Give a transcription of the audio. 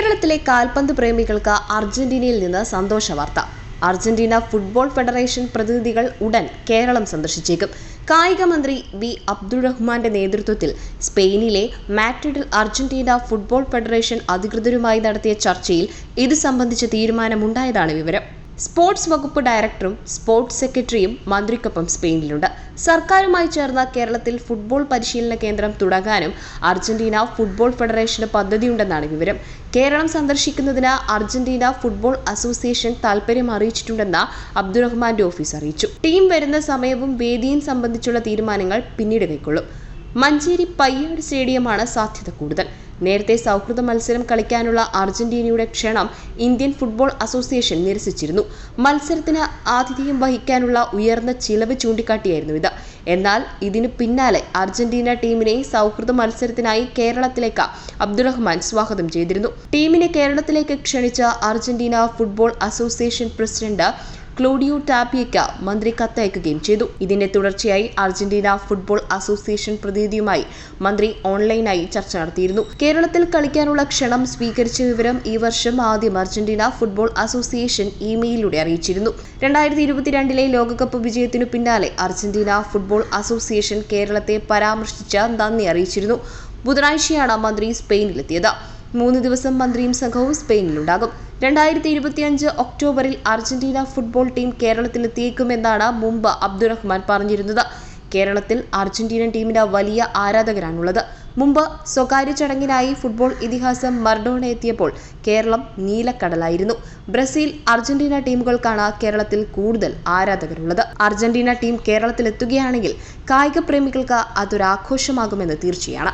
കേരളത്തിലെ കാൽപന്ത് പ്രേമികൾക്ക് അർജന്റീനയിൽ നിന്ന് സന്തോഷ വാർത്ത. അർജന്റീന ഫുട്ബോൾ ഫെഡറേഷൻ പ്രതിനിധികൾ ഉടൻ കേരളം സന്ദർശിച്ചേക്കും. കായിക മന്ത്രി വി അബ്ദുറഹ്മാന്റെ നേതൃത്വത്തിൽ സ്പെയിനിലെ മാഡ്രിഡിൽ അർജന്റീന ഫുട്ബോൾ ഫെഡറേഷൻ അധികൃതരുമായി നടത്തിയ ചർച്ചയിൽ ഇത് സംബന്ധിച്ച തീരുമാനമുണ്ടായതാണ് വിവരം. സ്പോർട്സ് വകുപ്പ് ഡയറക്ടറും സ്പോർട്സ് സെക്രട്ടറിയും മന്ത്രിക്കൊപ്പം സ്പെയിനിലുണ്ട്. സർക്കാരുമായി ചേർന്ന കേരളത്തിൽ ഫുട്ബോൾ പരിശീലന കേന്ദ്രം തുടങ്ങാനും അർജന്റീന ഫുട്ബോൾ ഫെഡറേഷന് പദ്ധതിയുണ്ടെന്നാണ് വിവരം. കേരളം സന്ദർശിക്കുന്നതിന് അർജന്റീന ഫുട്ബോൾ അസോസിയേഷൻ താൽപര്യം അറിയിച്ചിട്ടുണ്ടെന്ന് അബ്ദുറഹ്മാന്റെ ഓഫീസ് അറിയിച്ചു. ടീം വരുന്ന സമയവും വേദിയും സംബന്ധിച്ചുള്ള തീരുമാനങ്ങൾ പിന്നീട് കൈക്കൊള്ളും. മഞ്ചേരി പയ്യാട് സ്റ്റേഡിയമാണ് സാധ്യത കൂടുതൽ. നേരത്തെ സൗഹൃദ മത്സരം കളിക്കാനുള്ള അർജന്റീനയുടെ ക്ഷണം ഇന്ത്യൻ ഫുട്ബോൾ അസോസിയേഷൻ നിരസിച്ചിരുന്നു. മത്സരത്തിന് ആതിഥ്യം വഹിക്കാനുള്ള ഉയർന്ന ചിലവ് ചൂണ്ടിക്കാട്ടിയായിരുന്നു ഇത്. എന്നാൽ ഇതിനു പിന്നാലെ അർജന്റീന ടീമിനെ സൗഹൃദ മത്സരത്തിനായി കേരളത്തിലേക്ക് അബ്ദുറഹ്മാൻ സ്വാഗതം ചെയ്തിരുന്നു. ടീമിനെ കേരളത്തിലേക്ക് ക്ഷണിച്ച Argentina football association president Claudio ടാപ്പിയയ്ക്ക് മന്ത്രി കത്തയക്കുകയും ചെയ്തു. ഇതിന്റെ തുടർച്ചയായി അർജന്റീന ഫുട്ബോൾ അസോസിയേഷൻ പ്രതിനിധിയുമായി മന്ത്രി ഓൺലൈനായി ചർച്ച നടത്തിയിരുന്നു. കേരളത്തിൽ കളിക്കാനുള്ള ക്ഷണം സ്വീകരിച്ച വിവരം ഈ വർഷം ആദ്യം അർജന്റീന ഫുട്ബോൾ അസോസിയേഷൻ ഇമെയിലൂടെ അറിയിച്ചിരുന്നു. രണ്ടായിരത്തി ഇരുപത്തിരണ്ടിലെ ലോകകപ്പ് വിജയത്തിനു പിന്നാലെ അർജന്റീന ഫുട്ബോൾ അസോസിയേഷൻ കേരളത്തെ പരാമർശിച്ച നന്ദി അറിയിച്ചിരുന്നു. ബുധനാഴ്ചയാണ് മന്ത്രി സ്പെയിനിലെത്തിയത്. മൂന്ന് ദിവസം മന്ത്രിയും സംഘവും സ്പെയിനിലുണ്ടാകും. രണ്ടായിരത്തി ഇരുപത്തിയഞ്ച് ഒക്ടോബറിൽ അർജന്റീന ഫുട്ബോൾ ടീം കേരളത്തിലെത്തിയേക്കുമെന്നാണ് മുമ്പ് അബ്ദുറഹ്മാൻ പറഞ്ഞിരുന്നത്. കേരളത്തിൽ അർജന്റീനൻ ടീമിന് വലിയ ആരാധകരാണുള്ളത്. മുമ്പ് സ്വകാര്യ ചടങ്ങിനായി ഫുട്ബോൾ ഇതിഹാസം മർഡോണ എത്തിയപ്പോൾ കേരളം നീലക്കടലായിരുന്നു. ബ്രസീൽ അർജന്റീന ടീമുകൾക്കാണ് കേരളത്തിൽ കൂടുതൽ ആരാധകരുള്ളത്. അർജന്റീന ടീം കേരളത്തിലെത്തുകയാണെങ്കിൽ കായിക പ്രേമികൾക്ക് അതൊരാഘോഷമാകുമെന്ന് തീർച്ചയാണ്.